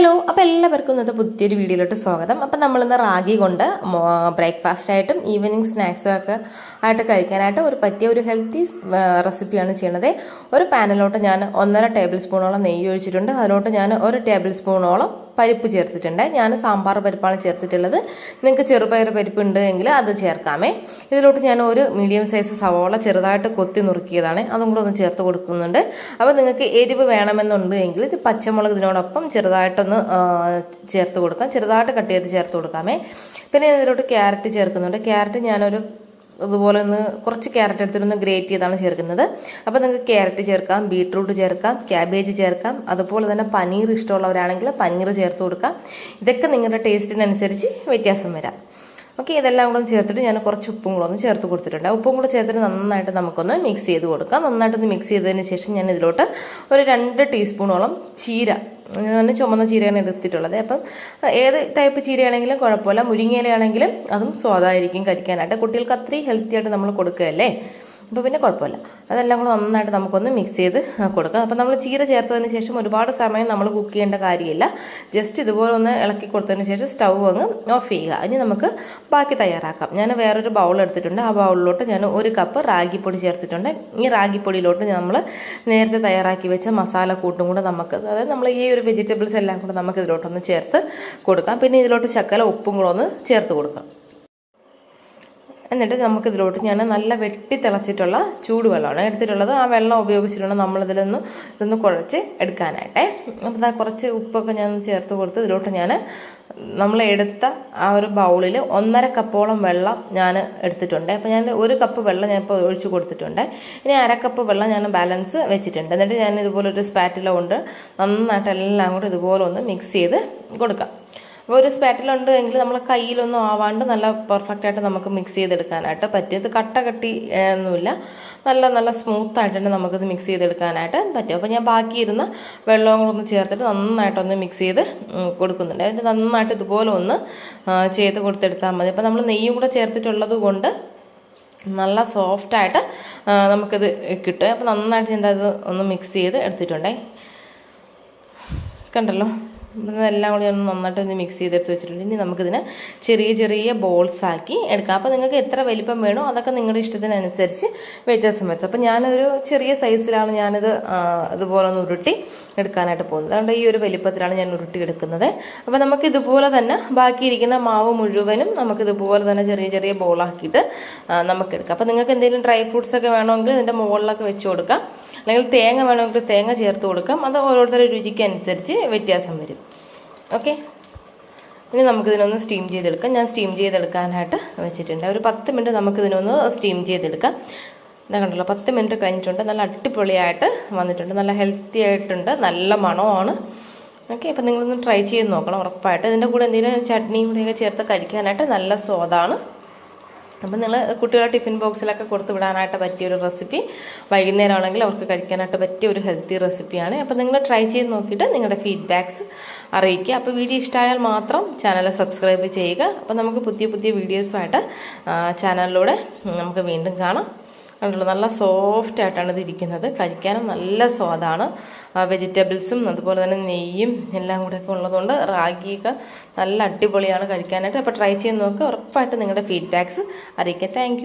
Hello അപ്പോൾ എല്ലാവർക്കും ഇന്നത്തെ പുതിയൊരു വീഡിയോയിലോട്ട് സ്വാഗതം. അപ്പോൾ നമ്മളിന്ന് റാഗി കൊണ്ട് ബ്രേക്ക്ഫാസ്റ്റ് ആയിട്ടും ഈവനിങ് സ്നാക്സും ഒക്കെ ആയിട്ട് കഴിക്കാനായിട്ട് ഒരു പറ്റിയ ഒരു ഹെൽത്തി റെസിപ്പിയാണ് ചെയ്യണത് ഒരു പാനിലോട്ട് ഞാൻ ഒന്നര ടേബിൾ സ്പൂണോളം നെയ്യ് ഒഴിച്ചിട്ടുണ്ട്. അതിലോട്ട് ഞാൻ ഒരു ടേബിൾ സ്പൂണോളം പരിപ്പ് ചേർത്തിട്ടുണ്ട്. ഞാൻ സാമ്പാർ പരിപ്പാണ് ചേർത്തിട്ടുള്ളത്. നിങ്ങൾക്ക് ചെറുപയർ പരിപ്പ് ഉണ്ട് എങ്കിൽ അത് ചേർക്കാമേ. ഇതിലോട്ട് ഞാൻ ഒരു മീഡിയം സൈസ് സവോള ചെറുതായിട്ട് കൊത്തി നുറുക്കിയതാണ്. അതും കൂടെ ഒന്ന് ചേർത്ത് കൊടുക്കുന്നുണ്ട്. അപ്പോൾ നിങ്ങൾക്ക് എരിവ് വേണമെന്നുണ്ട് എങ്കിൽ പച്ചമുളക് ഇതിനോടൊപ്പം ചെറുതായിട്ടൊന്ന് ആ, ചേർത്ത് കൊടുക്കാം. ചെറുതായിട്ട് കട്ട് ചെയ്ത് ചേർത്ത് കൊടുക്കാമേ. പിന്നെ ഇതിലോട്ട് ക്യാരറ്റ് ചേർക്കുന്നുണ്ട്. ക്യാരറ്റ് ഞാനൊരു അതുപോലെ ഒന്ന് കുറച്ച് ക്യാരറ്റ് എടുത്തിട്ടൊന്ന് ഗ്രേറ്റ് ചെയ്താണ് ചേർക്കുന്നത്. അപ്പോൾ നിങ്ങൾക്ക് ക്യാരറ്റ് ചേർക്കാം ബീട്രൂട്ട് ചേർക്കാം ക്യാബേജ് ചേർക്കാം. അതുപോലെ തന്നെ പനീർ ഇഷ്ടമുള്ളവരാണെങ്കിൽ പനീർ ചേർത്ത് കൊടുക്കാം. ഇതൊക്കെ നിങ്ങളുടെ ടേസ്റ്റിനനുസരിച്ച് വ്യത്യാസം വരാം. ഓക്കെ ഇതെല്ലാം കൂടെ ഒന്ന് ചേർത്തിട്ട് ഞാൻ കുറച്ച് ഉപ്പും കൂടെ ഒന്ന് ചേർത്ത് കൊടുത്തിട്ടുണ്ട്. ഉപ്പും കൂടെ ചേർത്തിട്ട് നന്നായിട്ട് നമുക്കൊന്ന് മിക്സ് ചെയ്ത് കൊടുക്കാം. നന്നായിട്ടൊന്ന് മിക്സ് ചെയ്തതിന് ശേഷം ഞാൻ ഇതിലോട്ട് ഒരു രണ്ട് ടീസ്പൂണോളം ചീര ഞാൻ ചുമന്ന ചീരയാണ് എടുത്തിട്ടുള്ളത്. അപ്പം ഏത് ടൈപ്പ് ചീരയാണെങ്കിലും കുഴപ്പമില്ല. മുരിങ്ങയിലയാണെങ്കിലും അതും സ്വാദായിരിക്കും കഴിക്കാനായിട്ട്. കുട്ടികൾക്ക് അത്രയും ഹെൽത്തി ആയിട്ട് നമ്മൾ കൊടുക്കുകയല്ലേ? അപ്പോൾ പിന്നെ കുഴപ്പമില്ല. അതെല്ലാം കൂടെ നന്നായിട്ട് നമുക്കൊന്ന് മിക്സ് ചെയ്ത് കൊടുക്കാം. അപ്പോൾ നമ്മൾ ചീര ചേർത്തതിന് ശേഷം ഒരുപാട് സമയം നമ്മൾ കുക്ക് ചെയ്യേണ്ട കാര്യമില്ല. ജസ്റ്റ് ഇതുപോലെ ഒന്ന് ഇളക്കി കൊടുത്തതിന് ശേഷം സ്റ്റൗ അങ്ങ് ഓഫ് ചെയ്യുക. ഇനി നമുക്ക് ബാക്കി തയ്യാറാക്കാം. ഞാൻ വേറൊരു ബൗൾ എടുത്തിട്ടുണ്ട്. ആ ബൗളിലോട്ട് ഞാൻ ഒരു കപ്പ് റാഗിപ്പൊടി ചേർത്തിട്ടുണ്ട്. ഈ റാഗിപ്പൊടിയിലോട്ട് നമ്മൾ നേരത്തെ തയ്യാറാക്കി വെച്ച മസാല കൂട്ടും കൂടെ നമുക്ക് അതായത് നമ്മൾ ഈ ഒരു വെജിറ്റബിൾസ് എല്ലാം കൂടെ നമുക്ക് ഇതിലോട്ടൊന്ന് ചേർത്ത് കൊടുക്കാം. പിന്നെ ഇതിലോട്ട് ശക്കല ഉപ്പും കൂടെ ഒന്ന് ചേർത്ത് കൊടുക്കാം. എന്നിട്ട് നമുക്ക് ഇതിലോട്ട് ഞാൻ നല്ല വെട്ടി തിളച്ചിട്ടുള്ള ചൂടുവെള്ളമാണ് എടുത്തിട്ടുള്ളത്. ആ വെള്ളം ഉപയോഗിച്ചിട്ടാണ് നമ്മളിതിലൊന്ന് ഇതൊന്ന് കുഴച്ച് എടുക്കാനായിട്ട്. അപ്പോൾ ആ കുറച്ച് ഉപ്പൊക്കെ ഞാൻ ചേർത്ത് കൊടുത്ത് ഇതിലോട്ട് ഞാൻ നമ്മൾ എടുത്ത ആ ഒരു ബൗളിൽ ഒന്നര കപ്പോളം വെള്ളം ഞാൻ എടുത്തിട്ടുണ്ട്. അപ്പോൾ ഞാൻ ഒരു കപ്പ് വെള്ളം ഞാൻ ഇപ്പോൾ ഒഴിച്ച് കൊടുത്തിട്ടുണ്ട്. ഇനി അര കപ്പ് വെള്ളം ഞാൻ ബാലൻസ് വെച്ചിട്ടുണ്ട്. എന്നിട്ട് ഞാൻ ഇതുപോലെ ഒരു സ്പാറ്റില കൊണ്ട് നന്നായിട്ട് എല്ലാം കൂടെ ഇതുപോലെ ഒന്ന് മിക്സ് ചെയ്ത് കൊടുക്കാം. ഒരു സ്പാറ്റില ഉണ്ട് എങ്കിൽ നമ്മൾ കയ്യിലൊന്നും ആവാണ്ട് നല്ല പെർഫെക്റ്റായിട്ട് നമുക്ക് മിക്സ് ചെയ്തെടുക്കാനായിട്ട് പറ്റും ഇത് കട്ട കട്ടി ഒന്നുമില്ല. നല്ല നല്ല സ്മൂത്ത് ആയിട്ട് തന്നെ നമുക്കിത് മിക്സ് ചെയ്തെടുക്കാനായിട്ട് പറ്റും. അപ്പോൾ ഞാൻ ബാക്കി ഇരുന്ന വെള്ളവും കൂടെ ഒന്ന് ചേർത്തിട്ട് നന്നായിട്ടൊന്ന് മിക്സ് ചെയ്ത് കൊടുക്കുന്നുണ്ട്. അതിന്റെ നന്നായിട്ട് ഇതുപോലെ ഒന്ന് ചെയ്ത് കൊടുത്തെടുത്താൽ മതി. അപ്പോൾ നമ്മൾ നെയ്യും കൂടെ ചേർത്തിട്ടുള്ളത് കൊണ്ട് നല്ല സോഫ്റ്റായിട്ട് നമുക്കിത് കിട്ടും. അപ്പോൾ നന്നായിട്ട് ഞാൻ അത് ഒന്ന് മിക്സ് ചെയ്ത് എടുത്തിട്ടുണ്ടേ. കണ്ടല്ലോ. ഇതെല്ലാം കൂടി ഒന്ന് നന്നായിട്ട് ഒന്ന് മിക്സ് ചെയ്തെടുത്ത് വെച്ചിട്ടുണ്ട്. ഇനി നമുക്കിതിനെ ചെറിയ ചെറിയ ബോൾസ് ആക്കി എടുക്കാം. അപ്പോൾ നിങ്ങൾക്ക് എത്ര വലിപ്പം വേണോ അതൊക്കെ നിങ്ങളുടെ ഇഷ്ടത്തിനനുസരിച്ച് വ്യത്യാസം വരുത്തും. അപ്പോൾ ഞാനൊരു ചെറിയ സൈസിലാണ് ഞാനിത് ഇതുപോലെ ഒന്ന് ഉരുട്ടി എടുക്കാനായിട്ട് പോകുന്നത്. അതുകൊണ്ട് ഈ ഒരു വലിപ്പത്തിലാണ് ഞാൻ ഉരുട്ടി എടുക്കുന്നത്. അപ്പോൾ നമുക്ക് ഇതുപോലെ തന്നെ ബാക്കിയിരിക്കുന്ന മാവ് മുഴുവനും നമുക്ക് ഇതുപോലെ തന്നെ ചെറിയ ചെറിയ ബോളാക്കിയിട്ട് നമുക്ക് എടുക്കാം. അപ്പോൾ നിങ്ങൾക്ക് എന്തെങ്കിലും ഡ്രൈ ഫ്രൂട്ട്സ് ഒക്കെ വേണമെങ്കിൽ ഇതിന്റെ മുകളിലൊക്കെ വെച്ച് കൊടുക്കാം. അല്ലെങ്കിൽ തേങ്ങ വേണമെങ്കിൽ തേങ്ങ ചേർത്ത് കൊടുക്കാം. അത് ഓരോരുത്തരുടെ രുചിക്കനുസരിച്ച് വ്യത്യാസം വരും. ഓക്കെ ഇനി നമുക്കിതിനൊന്ന് സ്റ്റീം ചെയ്തെടുക്കാം. ഞാൻ സ്റ്റീം ചെയ്തെടുക്കാനായിട്ട് വെച്ചിട്ടുണ്ട്. ഒരു പത്ത് മിനിറ്റ് നമുക്കിതിനൊന്ന് സ്റ്റീം ചെയ്തെടുക്കാം. ഇതാ കണ്ടല്ലോ പത്ത് മിനിറ്റ് കഴിഞ്ഞിട്ടുണ്ട്. നല്ല അടിപൊളിയായിട്ട് വന്നിട്ടുണ്ട്. നല്ല ഹെൽത്തി ആയിട്ടുണ്ട്. നല്ല മണമാണ്. ഓക്കെ അപ്പം നിങ്ങളൊന്ന് ട്രൈ ചെയ്ത് നോക്കണം ഉറപ്പായിട്ട്. ഇതിന്റെ കൂടെ എന്തെങ്കിലും ചട്നിയും കൂടെയൊക്കെ ചേർത്ത് കഴിക്കാനായിട്ട് നല്ല സ്വാദാണ്. അപ്പം നിങ്ങൾ കുട്ടികളുടെ ടിഫിൻ ബോക്സിലൊക്കെ കൊടുത്ത് വിടാനായിട്ട് പറ്റിയ ഒരു റെസിപ്പി വൈകുന്നേരം ആണെങ്കിൽ അവർക്ക് കഴിക്കാനായിട്ട് പറ്റിയ ഒരു ഹെൽത്തി റെസിപ്പിയാണ്. അപ്പം നിങ്ങൾ ട്രൈ ചെയ്ത് നോക്കിയിട്ട് നിങ്ങളുടെ ഫീഡ്ബാക്ക്സ് അറിയിക്കുക. അപ്പോൾ വീഡിയോ ഇഷ്ടമായാൽ മാത്രം ചാനൽ സബ്സ്ക്രൈബ് ചെയ്യുക. അപ്പോൾ നമുക്ക് പുതിയ പുതിയ വീഡിയോസുമായിട്ട് ചാനലിലൂടെ നമുക്ക് വീണ്ടും കാണാം. കണ്ടല്ലോ നല്ല സോഫ്റ്റ് ആയിട്ടാണ് ഇത് ഇരിക്കുന്നത്. കഴിക്കാനും നല്ല സ്വാദാണ് വെജിറ്റബിൾസും അതുപോലെ തന്നെ നെയ്യും എല്ലാം കൂടെയൊക്കെ ഉള്ളതുകൊണ്ട് റാഗിയൊക്കെ നല്ല അടിപൊളിയാണ് കഴിക്കാനായിട്ട്. അപ്പോൾ ട്രൈ ചെയ്ത് നോക്കുക ഉറപ്പായിട്ട് നിങ്ങളുടെ ഫീഡ്ബാക്ക്സ് അറിയിക്കുക താങ്ക്